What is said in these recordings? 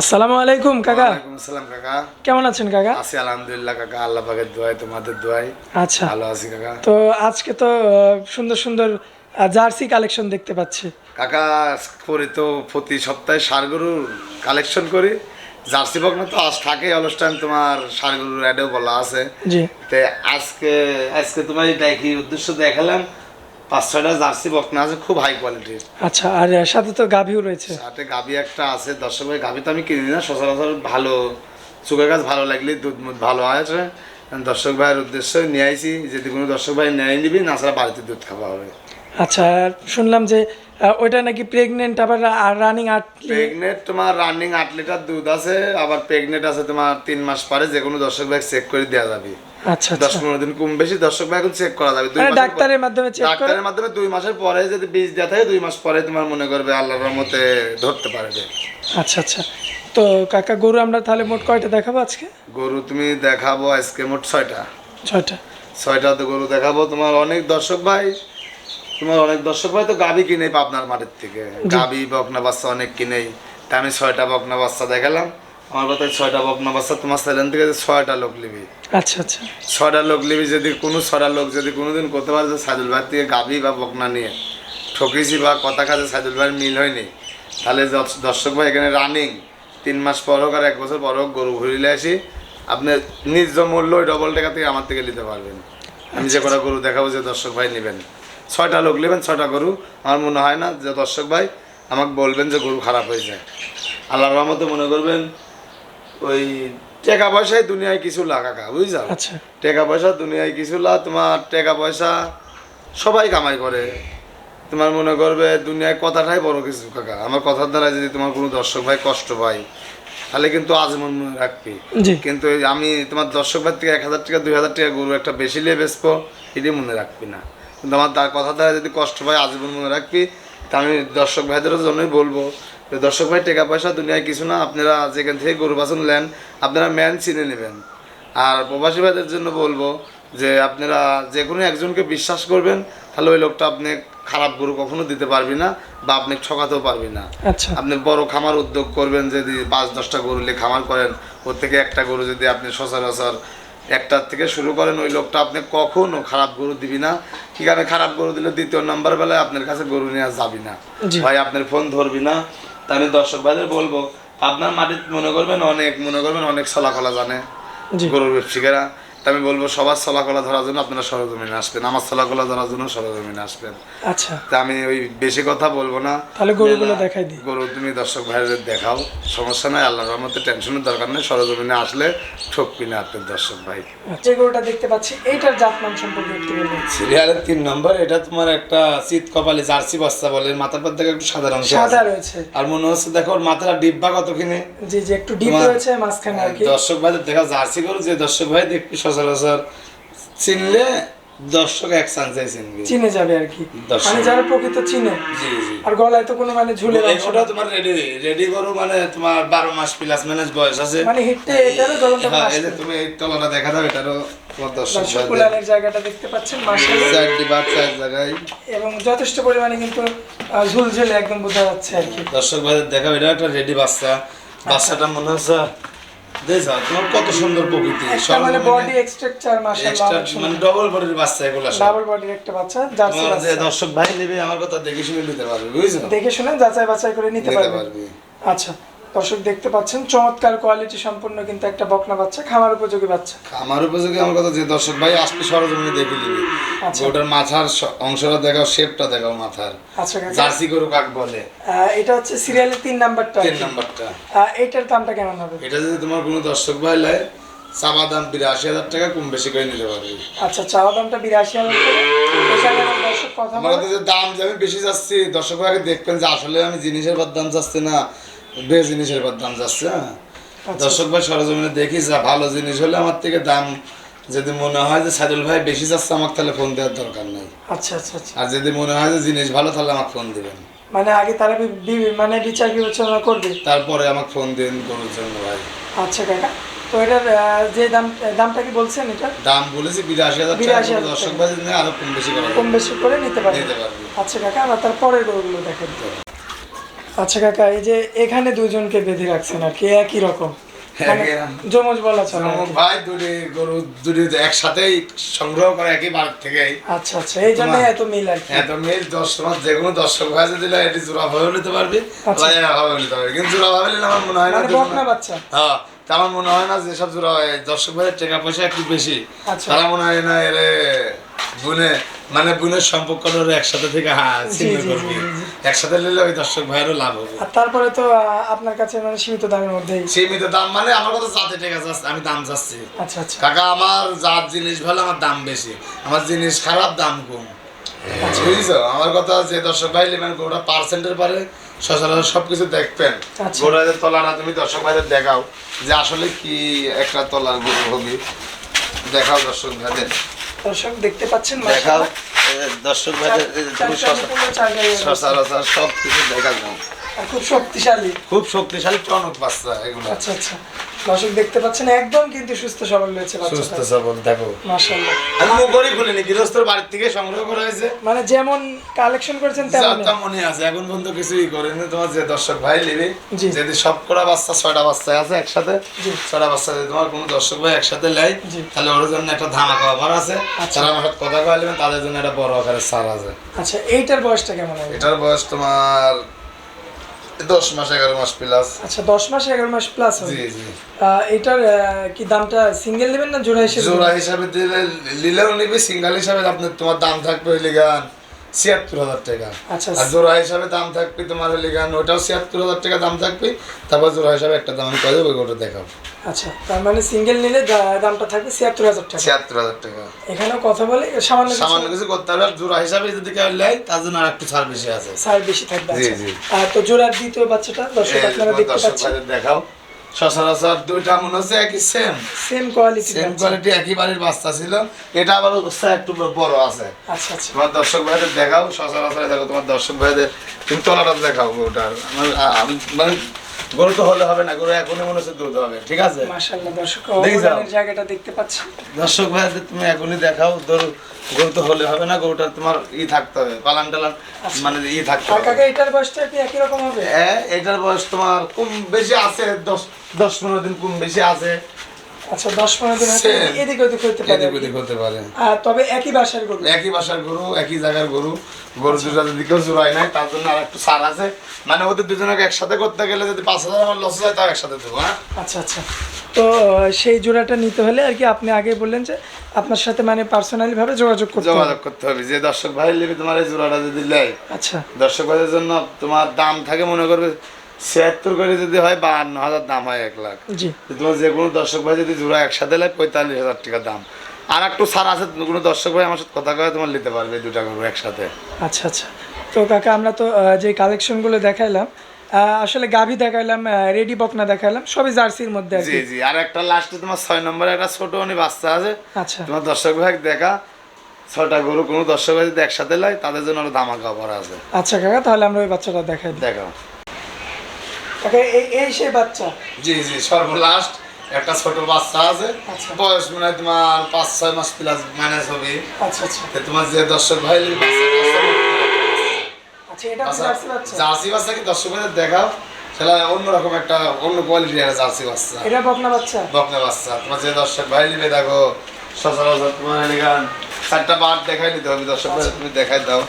আসসালামু আলাইকুম কাকা। আসসালাম কাকা। কেমন আছেন কাকা? আছি আলহামদুলিল্লাহ কাকা। আল্লাহ পাকের দোয়াই তোমাদের দোয়াই আচ্ছা। ভালো আছি কাকা। তো আজকে তো সুন্দর সুন্দর জার্সি কালেকশন দেখতে পাচ্ছি। কাকা করি তো প্রতি সপ্তাহে সারগরুর কালেকশন করি। জার্সি বকনা তো আজ থাকে অনুষ্ঠান তোমার সারগরুর অ্যাডেও বলা আছে। জি। তে আজকে আজকে তোমার দেখি উদ্দেশ্য দেখালাম। পাঁচ ছয়টা জার্সি বকনা আছে খুব হাই কোয়ালিটির আচ্ছা আর সাথে তো গাভিও রয়েছে। সাথে গাভি একটা আছে দর্শক ভাই গাভি তো আমি কিনি না সচরাচর ভালো চুকের গাছ ভালো লাগলে দুধ মুধ ভালো আছে। দর্শক ভাইয়ের উদ্দেশ্যে নিয়ে আইছি যদি কোনো দর্শক ভাই নেয় নিবি না ছাড়া বাড়িতে দুধ খাওয়া হবে। আচ্ছা আর শুনলাম যে ওইটা নাকি প্রেগনেন্ট আবার রানিং আট প্রেগনেন্ট তোমার রানিং আট লিটার দুধ আছে আবার প্রেগনেন্ট আছে তোমার তিন মাস পরে যে কোনো দর্শক ভাই চেক করে দেওয়া যাবে। আচ্ছা দশ আচ্ছা। পনেরো দিন কম বেশি দর্শক ভাই এখন চেক করা যাবে। মানে ডাক্তারের মাধ্যমে চেক ডাক্তারের মাধ্যমে দুই মাসের পরে যদি বীজ দেওয়া থাকে দুই মাস পরে তোমার মনে করবে আল্লাহর মতে ধরতে পারবে। আচ্ছা আচ্ছা। তো কাকা গরু আমরা তাহলে মোট কয়টা দেখাবো আজকে? গরু তুমি দেখাবো আজকে মোট ছয়টা। ছয়টা। ছয়টা তো গরু দেখাবো তোমার অনেক দর্শক ভাই তোমার অনেক দর্শক ভাই তো গাবি কিনে পাবনার মাঠের থেকে। গাবি বকনা বাচ্চা অনেক কিনেই। তা আমি ছয়টা বকনা বাচ্চা দেখালাম। আমার কথা ছয়টা বকনা বাচ্চা তোমার সেলেন থেকে ছয়টা লোক নিবি। আচ্ছা আচ্ছা। ছয়টা লোক নিবি যদি কোনো ছয়টা লোক যদি কোনোদিন করতে পারে যে সাইদুল ভাই থেকে গাবি বা বকনা নিয়ে। ঠকেছি বা কথা কাজে সাইদুল ভাইয়ের মিল হয়নি। তাহলে দর্শক ভাই এখানে রানিং তিন মাস পর হোক আর এক বছর পর হোক গরু ঘুরিলে আসি। আপনি নিজ মূল্য ওই ডবল টাকা থেকে আমার থেকে নিতে পারবেন। আমি যে কটা গরু দেখাবো যে দর্শক ভাই নেবেন। ছয়টা লোক নেবেন ছয়টা গরু। আমার মনে হয় না যে দর্শক ভাই আমাকে বলবেন যে গরু খারাপ হয়ে যায় আল্লাহ রহমতে মনে করবেন ওই টাকা পয়সায় দুনিয়ায় কিছু লাগাকা বুঝছ? আচ্ছা। টাকা পয়সা দুনিয়ায় কিছু লা তোমার টাকা পয়সা সবাই কামাই করে। তোমার মনে করবে দুনিয়ায় কথাটাই বড় কিছু কাকা। আমার কথার দ্বারা যদি তোমার কোনো দর্শক ভাই কষ্ট পায় তাহলে কিন্তু আজীবন মনে রাখবি। কিন্তু আমি তোমার দর্শক ভাই থেকে এক হাজার টাকা দুই হাজার টাকা গরু একটা বেশি নিয়ে বেচবো এটি মনে রাখবি না। কিন্তু আমার তার কথা দ্বারা যদি কষ্ট পায় আজীবন মনে রাখবি। তা আমি দর্শক ভাইদের জন্যই বলব যে দর্শক ভাই টাকা পয়সা দুনিয়ায় কিছু না। আপনারা যেখান থেকে গরু বাছন নেন আপনারা ম্যান চিনে নেবেন। আর প্রবাসী ভাইদের জন্য বলব যে আপনারা যে কোনো একজনকে বিশ্বাস করবেন তাহলে ওই লোকটা আপনি খারাপ গরু কখনো দিতে পারবি না বা আপনি ঠকাতেও পারবি না। আচ্ছা। আপনি বড় খামার উদ্যোগ করবেন যদি পাঁচ দশটা গরু নিয়ে খামার করেন ওর থেকে একটা গরু যদি আপনি সচরাচর একটার থেকে শুরু করেন ওই লোকটা আপনি কখনো খারাপ গরু দিবি না। কি কারণে খারাপ গরু দিলে দ্বিতীয় নাম্বার বেলায় আপনার কাছে গরু নেওয়া যাবি না। ভাই আপনার ফোন ধরবি না। তা আমি দর্শক ভাইদের বলব আপনার মাটির মনে করবেন অনেক মনে করবেন অনেক চলাকলা জানে গরুর ব্যবসায়ীরা। আমি বলব সবার চলাকলা ধরার জন্য আপনারা সরজমিনে আসবেন। আমার চলাকলা ধরার জন্য সরজমিনে আসবেন। আচ্ছা। তা আমি ওই বেশি কথা বলব না। তাহলে গরুগুলো দেখাই দিই। গরু তুমি দর্শক ভাইদের দেখাও সমস্যা নাই আল্লাহর রহমতে টেনশনের দরকার নেই সরজমিনে আসলে ঠকবি না আপনার দর্শক ভাই। যে গরুটা দেখতে পাচ্ছি এইটার জাতমান সম্পর্কে একটু বলবেন সিরিয়ালের তিন নম্বর এটা তোমার একটা শীত কপালে জার্সি বস্তা বলে মাথার পর থেকে একটু সাদা রঙ সাদা রয়েছে। আর মনে হচ্ছে দেখো ওর মাথাটা ডিব্বা কতখানি? জি যে একটু ডিপ রয়েছে মাঝখানে আর কি। দর্শক ভাইদের দেখা জার্সি গরু যে দর্শক ভাই দেখবি সচরাচর চিনলে দর্শক এক চান্সে চিনবি। চিনে যাবে আর কি। মানে যারা প্রকৃত চিনে। জি জি। আর গলায় তো কোনো মানে ঝুলে তোমার রেডি রেডি গরু মানে তোমার বারো মাস প্লাস বয়স আছে। মানে এটারও হ্যাঁ এই যে তুমি এই তলাটা দেখা দাও এটারও তোমার দর্শক জায়গাটা দেখতে পাচ্ছেন মাশাআল্লাহ। চার ডিবার চার জায়গায়। এবং যথেষ্ট পরিমাণে কিন্তু ঝুলঝুলে একদম বোঝা যাচ্ছে আর কি। দর্শক ভাইদের দেখাও এটা একটা রেডি বাচ্চা। বাচ্চাটা মনে হচ্ছে দেখ তোমার কত সুন্দর প্রকৃতি। মানে বডি মাশাআল্লাহ মানে ডবল বডির বাচ্চা এগুলো সব ডাবল বডির একটা বাচ্চা জার্সি তোমার বাচ্চা দর্শক ভাই নেবে আমার কথা দেখে শুনে নিতে পারবে বুঝছ? দেখে শুনে যাচাই বাছাই করে নিতে পারবে। আচ্ছা। দর্শক দেখতে পাচ্ছেন চমৎকার কোয়ালিটি সম্পূর্ণ কিন্তু একটা বকনা বাচ্চা খামার উপযোগী বাচ্চা। আমার উপযোগী আমার কথা যে দর্শক ভাই আসলে সরজমিনে দেখে নিবি। আচ্ছা। ওটার মাথার অংশটা দেখাও শেপটা দেখাও মাথার। আচ্ছা কাকা জার্সি গরু কাক বলে। এটা হচ্ছে সিরিয়ালের তিন নাম্বারটা তিন নাম্বারটা। আহ, এইটার দামটা কেমন হবে? এটা যদি তোমার কোনো দর্শক ভাই লাই চাপা দাম বিরাশি হাজার টাকা কম বেশি করে নিতে পারবে। আচ্ছা চাওয়া দামটা বিরাশি হাজার কাছে দাম যে আমি বেশি যাচ্ছি দর্শক ভাইকে দেখবেন যে আসলে আমি জিনিসের পর দাম যাচ্ছে না। বে জিনিসের পর দাম যাচ্ছে হ্যাঁ? আচ্ছা। দর্শক ভাই সরজমিনে দেখি যা ভালো জিনিস হলে আমার থেকে দাম যদি মনে হয় যে সাইদুল ভাই বেশি যাচ্ছে আমাকে তাহলে ফোন দেওয়ার দরকার নেই। আচ্ছা আচ্ছা আচ্ছা। আর যদি মনে হয় যে জিনিস ভালো তাহলে আমাকে ফোন দিবেন। মানে আগে তারা মানে বিচার বিবেচনা করবে? তারপরে আমাকে ফোন দিন গরুর জন্য ভাই। আচ্ছা কাকা। তো এটার যে দাম দামটা কি বলছেন এটা দাম বলেছি বিরাশি হাজার 82,000 করে। দর্শক ভাই আরও কম বেশি করা কম বেশি করে নিতে পারবে আচ্ছা কাকা আমরা তার পরের গরুগুলো দেখেন। আচ্ছা কাকা এই যে এখানে দুজনকে বেঁধে রাখছেন আর কি একই রকম? মানে জমজ বলা চলে ভাই দুটি গরু দুটি একসাথেই সংগ্রহ করে একই বার থেকে। আচ্ছা আচ্ছা এই জন্য এত মিল আর কি। এত মিল দশ তোমার যে কোনো দর্শক ভাই যদি দিলে এটি জোড়া ভাবে নিতে পারবি। আচ্ছা। ভাবে নিতে পারবি। কিন্তু জোড়া ভাবে নিলে আমার মনে হয় না মানে বকনা বাচ্চা? হ্যাঁ তা আমার মনে হয় না যেসব জোড়া হয়। দর্শক ভাইয়ের টাকা পয়সা একটু বেশি। আচ্ছা। তারা মনে হয় না এরে বুনে মানে বুনের সম্পর্কটা একসাথে থেকে ছিন্ন করবি। একসাথে নিলে ওই দর্শক ভাইয়েরও লাভ হবে। আর তারপরে তো আপনার কাছে মানে সীমিত দামের মধ্যে সীমিত দাম মানে আমার কথা যাতে ঠিক আছে আমি দাম চাচ্ছি। আচ্ছা আচ্ছা। কাকা আমার যার জিনিস ভালো আমার দাম বেশি। আমার জিনিস খারাপ দাম কম। আচ্ছা। বুঝছ? আমার কথা যে দর্শক ভাই নেবেন গোটা পার্সেন্টের পারে। সচরাচর সবকিছু দেখবেন। আচ্ছা। গোড়াদের তুমি দর্শক ভাইদের দেখাও যে আসলে কি একটা তলার গরু হবে দেখাও দর্শক ভাইদের। দর্শক দেখতে পাচ্ছেন দেখাও দর্শক ভাইদের তুমি। সচরাচর সব কিছু দেখাবো আর খুব শক্তিশালী। খুব শক্তিশালী টনক বাচ্চা এগুলো। আচ্ছা আচ্ছা। দর্শক দেখতে পাচ্ছেন একদম কিন্তু সুস্থ সবল রয়েছে সুস্থ সবল দেখো। মাশাআল্লাহ। আমি মুখরি খুলিনি গৃহস্থর বাড়ির থেকে সংগ্রহ করা হয়েছে। মানে যেমন কালেকশন করেছেন তেমন যা মনে আছে এখন পর্যন্ত কিছুই করেনি। তোমার যে দর্শক ভাই নেবে যদি সব করা বাচ্চা ছয়টা বাচ্চা আছে একসাথে। ছয়টা বাচ্চা যদি তোমার কোনো দর্শক ভাই একসাথে লাই তাহলে ওর জন্য একটা ধামাকা অফার আছে। আচ্ছা। যারা আমার সাথে কথা কয়ে নেবেন তাদের জন্য একটা বড় আকারের সার আছে। আচ্ছা এইটার বয়সটা কেমন হবে? এটার বয়স তোমার দশ মাস এগারো মাস প্লাস আচ্ছা দশ মাস এগারো মাস প্লাস জি জি। এটার কি দামটা সিঙ্গেল নেবেন না জোড়া হিসেবে? জোড়া হিসাবে দিলে নিলেও নিবি সিঙ্গেল হিসাবে আপনার তোমার দাম থাকবে ওই গান ছিয়াত্তর হাজার টাকা। আচ্ছা। আর জোড়া হিসাবে দাম থাকবে তোমার হলে গান ওটাও ছিয়াত্তর হাজার টাকা দাম থাকবে তারপর জোড়া হিসাবে একটা দাম আমি কয়ে ওটা দেখাও। আচ্ছা তার মানে সিঙ্গেল নিলে দামটা থাকবে ছিয়াত্তর হাজার টাকা। ছিয়াত্তর হাজার টাকা। এখানেও কথা বলে সামান্য সামান্য কিছু করতে হবে আর জোড়া হিসাবে যদি কেউ নেয় তার জন্য আর একটু ছাড় বেশি আছে। ছাড় বেশি থাকবে জি, আচ্ছা। জি। আর তো জোড়ার দ্বিতীয় বাচ্চাটা দর্শক আপনারা দেখতে পাচ্ছেন। দেখাও। সচরাচর দুইটা মনে হচ্ছে একই same same quality same quality একই বাড়ির বাচ্চা ছিল। এটা আবার অবস্থা একটু বড় আছে। আচ্ছা আচ্ছা। তোমার দর্শক ভাইদের দেখাও সচরাচর দেখো তোমার দর্শক ভাইদের তুমি তলাটা দেখাও ওটার। আমার আমি মানে গরু তো হলে হবে না গরু এখনই মনে হচ্ছে দুধ হবে ঠিক আছে? মাশাআল্লাহ দর্শক জায়গাটা দেখতে পাচ্ছি। দর্শক ভাই তুমি এখনই দেখাও গরু তো হলে হবে না গরুটা তোমার ই থাকতে হবে পালান টালান মানে ই থাকতে হবে। কাকা এটার বয়সটা কি একই রকম হবে? হ্যাঁ এটার বয়স তোমার কম বেশি আছে দশ দশ পনেরো দিন কম বেশি আছে। আচ্ছা দশ পনেরো দিন এদিক ওদিক হতে পারে। এদিক ওদিক হতে পারে। তবে একই বাসার গরু? একই বাসার গরু একই জায়গার গরু। গরু দুটা যদি কেউ জোড়ায় নাই তার জন্য আর একটু সার আছে। মানে ওদের দুজনকে একসাথে করতে গেলে যদি পাঁচ হাজার আমার লস হয় তাও একসাথে দেবো হ্যাঁ? আচ্ছা আচ্ছা। তো সেই জোড়াটা নিতে হলে আর কি আপনি আগে বললেন যে আপনার সাথে মানে পার্সোনালি ভাবে যোগাযোগ করতে যোগাযোগ করতে হবে। যে দর্শক ভাই নেবে তোমার এই জোড়াটা যদি নেয় আচ্ছা। দর্শক ভাইয়ের জন্য তোমার দাম থাকে মনে করবে ছিয়াত্তর করে যদি হয় বাহান্ন হাজার দাম হয় এক লাখ। জি। তোমার যে কোনো দর্শক ভাই যদি জোড়া একসাথে নেয় পঁয়তাল্লিশ হাজার টাকা দাম। আর একটু ছাড় আছে কোনো দর্শক ভাই আমার সাথে কথা কয়ে তোমার নিতে পারবে দুটা গরু একসাথে। আচ্ছা আচ্ছা। তো কাকা আমরা তো যে কালেকশনগুলো দেখাইলাম আসলে গাভী দেখাইলাম রেডি বকনা দেখাইলাম সবই জার্সির মধ্যে জি জি। আর একটা লাস্টে তোমার ছয় নম্বরে একটা ছোট অনেক বাচ্চা আছে। আচ্ছা। তোমার দর্শক ভাই দেখা ছটা গরু কোনো দর্শক ভাই যদি একসাথে লাই তাদের জন্য আরও ধামাকা করা আছে। আচ্ছা কাকা তাহলে আমরা ওই বাচ্চাটা দেখাই দিই। দেখো কাকা এই এই সেই বাচ্চা। জি জি সর্বলাস্ট একটা ছোট বাচ্চা আছে। আচ্ছা। বয়স মনে হয় তোমার পাঁচ ছয় মাস প্লাস মাইনাস হবে। আচ্ছা আচ্ছা। তোমার যে দর্শক ভাই নেবে, বাচ্চাটা আছে, আচ্ছা এটা আচ্ছা, জার্সি বাচ্চা? কি দর্শক ভাইদের দেখাও? সেটা অন্যরকম একটা অন্য কোয়ালিটির একটা জার্সি বাচ্চা। এটা বকনা বাচ্চা? বকনা বাচ্চা। তোমার যে দর্শক ভাই নেবে দেখো সচরাচর তোমার চারটা বাট দেখাই নিতে হবে। দর্শক ভাই তুমি দেখাই দাও।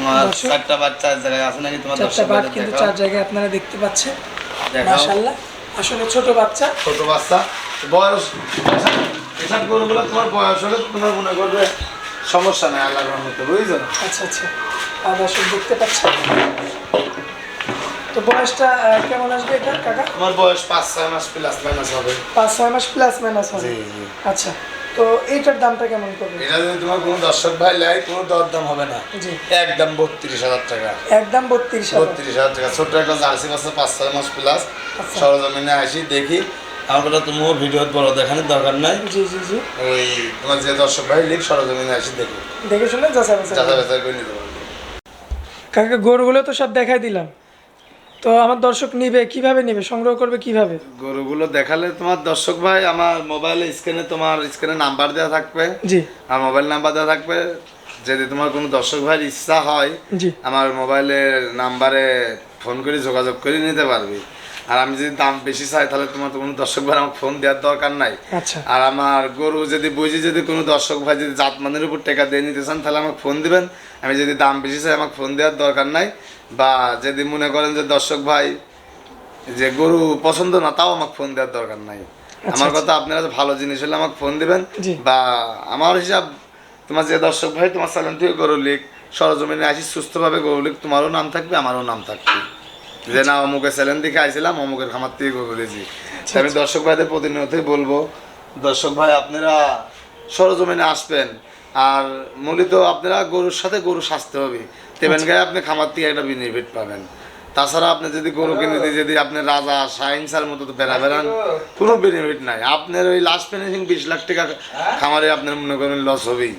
তোমার চারটা বাট চার জায়গায় আছে নাকি তোমার চারটা বাট কিন্তু চার জায়গায় আপনারা দেখতে পাচ্ছেন। মাশাআল্লাহ। আসলে ছোট বাচ্চা। ছোট বাচ্চা। বয়স এসব গরুগুলো তোমার বয়স হলে তোমার মনে করবে সমস্যা নেই আল্লাহ রহমতে বুঝছ? আচ্ছা আচ্ছা। আর দর্শক দেখতে পাচ্ছেন? তো বয়সটা কেমন আসবে এটা কাকা? তোমার বয়স পাঁচ ছয় মাস প্লাস মাইনাস হবে। পাঁচ ছয় মাস প্লাস মাইনাস হবে। জি জি। আচ্ছা। তো এইটার দামটা কেমন করবে? এটা যদি তোমার কোনো দর্শক ভাই লাই কোনো দরদাম হবে না। জি। একদম বত্রিশ হাজার টাকা। একদম বত্রিশ বত্রিশ হাজার টাকা। ছোট্ট একটা জার্সি বাচ্চা পাঁচ ছয় মাস প্লাস আচ্ছা। সরজমিনে আসি দেখি। আমার কথা তুমিও ভিডিও বড় দেখানোর দরকার নাই। জি জি জি। ওই তোমার যে দর্শক ভাই লিখ সরজমিনে আসি দেখি। দেখে শুনে যাচাই বাছাই। বেচা করে নিতে পারবে। কাকা গরুগুলো তো সব দেখাই দিলাম। তো আমার দর্শক নিবে কীভাবে নিবে সংগ্রহ করবে কীভাবে? গরুগুলো দেখালে তোমার দর্শক ভাই আমার মোবাইলে স্ক্রিনে তোমার স্ক্রিনে নাম্বার দেওয়া থাকবে। জি। আর মোবাইল নাম্বার দেওয়া থাকবে যদি তোমার কোনো দর্শক ভাইয়ের ইচ্ছা হয় জি। আমার মোবাইলের নাম্বারে ফোন করে যোগাযোগ করে নিতে পারবি। আর আমি যদি দাম বেশি চাই তাহলে তোমার কোনো দর্শক ভাই আমাকে ফোন দেওয়ার দরকার নাই। আচ্ছা। আর আমার গরু যদি বুঝি যদি কোনো দর্শক ভাই যদি জাতমানের উপর টাকা দিয়ে নিতে চান তাহলে আমাকে ফোন দিবেন। আমি যদি দাম বেশি চাই আমাকে ফোন দেওয়ার দরকার নাই। বা যদি মনে করেন যে দর্শক ভাই যে গরু পছন্দ না তাও আমাকে ফোন দেওয়ার দরকার নাই। আমার কথা আপনারা ভালো জিনিস হলে আমাকে ফোন দিবেন বা আমার হিসাব তোমার যে দর্শক ভাই তোমার চ্যানেল থেকে গরু লিখ সরজমিনে আসি সুস্থভাবে গরু লিখ তোমারও নাম থাকবে আমারও নাম থাকবে। যে না অমুকের চ্যানেল থেকে আইছিলাম অমুকের খামার থেকে গরু লিয়েছি। আচ্ছা, আমি দর্শক ভাইদের প্রতিনিয়তই বলব দর্শক ভাই আপনারা সরজমিনে আসবেন আর মূলত আপনারা গরুর সাথে গরু সাজতে হবে। তেমন গায়ে আপনি খামার থেকে একটা বেনিফিট পাবেন। তাছাড়া আপনি যদি গরু কিনে দিয়ে যদি আপনি রাজা সাইন্সার মতো তো বেড়া বেড়ান কোনো বেনিফিট নাই। আপনার ওই লাস্ট ফিনিশিং বিশ লাখ টাকা খামারে আপনার মনে করেন লস হবেই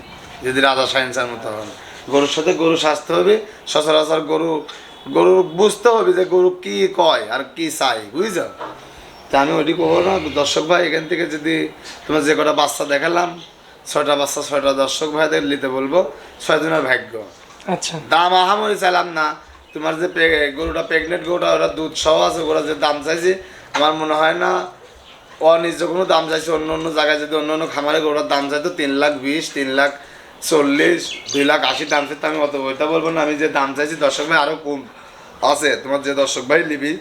যদি রাজা সাইন্সার মতো হন। গরুর সাথে গরু সাজতে হবে সচরাচর গরু গরু বুঝতে হবে যে গরু কি কয় আর কি চাই বুঝছ? তা আমি ওইটি করব না দর্শক ভাই এখান থেকে যদি তোমার যে কটা বাচ্চা দেখালাম ছয়টা বাচ্চা ছয়টা দর্শক ভাইদের নিতে বলব। ছয়জনের ভাগ্য। আচ্ছা। দাম আহামরি চাইলাম না। তোমার যে গরুটা প্রেগনেন্ট গরুটা ওটা দুধ সহ আছে ওরা যে দাম চাইছে আমার মনে হয় না অনিজ কোনো দাম চাইছে। অন্য অন্য জায়গায় যদি অন্য অন্য খামারে গরুটার দাম চাইতো তিন লাখ বিশ তিন লাখ চল্লিশ দুই লাখ আশি দাম চাইতে আমি অত বইটা বলব না। আমি যে দাম চাইছি দর্শক ভাই আরও কম আছে। তোমার যে দর্শক ভাই নিবি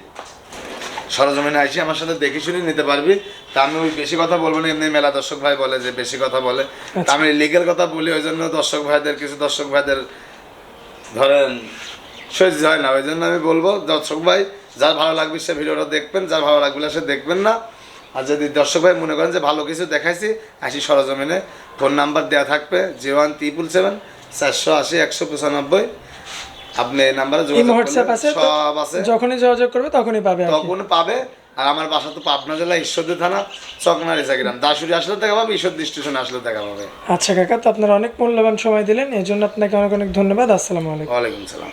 সরজমিনে আইসি আমার সাথে দেখে শুনে নিতে পারবি। তা আমি ওই বেশি কথা বলব না এমনি মেলা দর্শক ভাই বলে যে বেশি কথা বলে। তা আমি লিগেল কথা বলি ওই জন্য দর্শক ভাইদের কিছু দর্শক ভাইদের ধরেন সহ্য হয় না ওই জন্য আমি বলব দর্শক ভাই যার ভালো লাগবে সে ভিডিওটা দেখবেন যার ভালো লাগবে না সে দেখবেন না। আর যদি দর্শক ভাই মনে করেন যে ভালো কিছু দেখাইছি আসি সরজমিনে। ফোন নাম্বার দেওয়া থাকবে জিরো ওয়ান ত্রিপুল সেভেন চারশো আশি একশো পঁচানব্বই। আপনি এই নাম্বারে যোগাযোগ সব আছে। যখনই যোগাযোগ করবে তখনই পাবে তখন পাবে। আর আমার বাসা তো পাবনা জেলা ঈশ্বরদী থানা চকনারে গ্রাম দাসুরি আসলে দেখা পাবে ঈশ্বরদী স্টেশন আসলে দেখা পাবে। আচ্ছা কাকা তো আপনারা অনেক মূল্যবান সময় দিলেন এই জন্য আপনাকে অনেক অনেক ধন্যবাদ। আসসালামু আলাইকুম। ওয়ালাইকুম সালাম।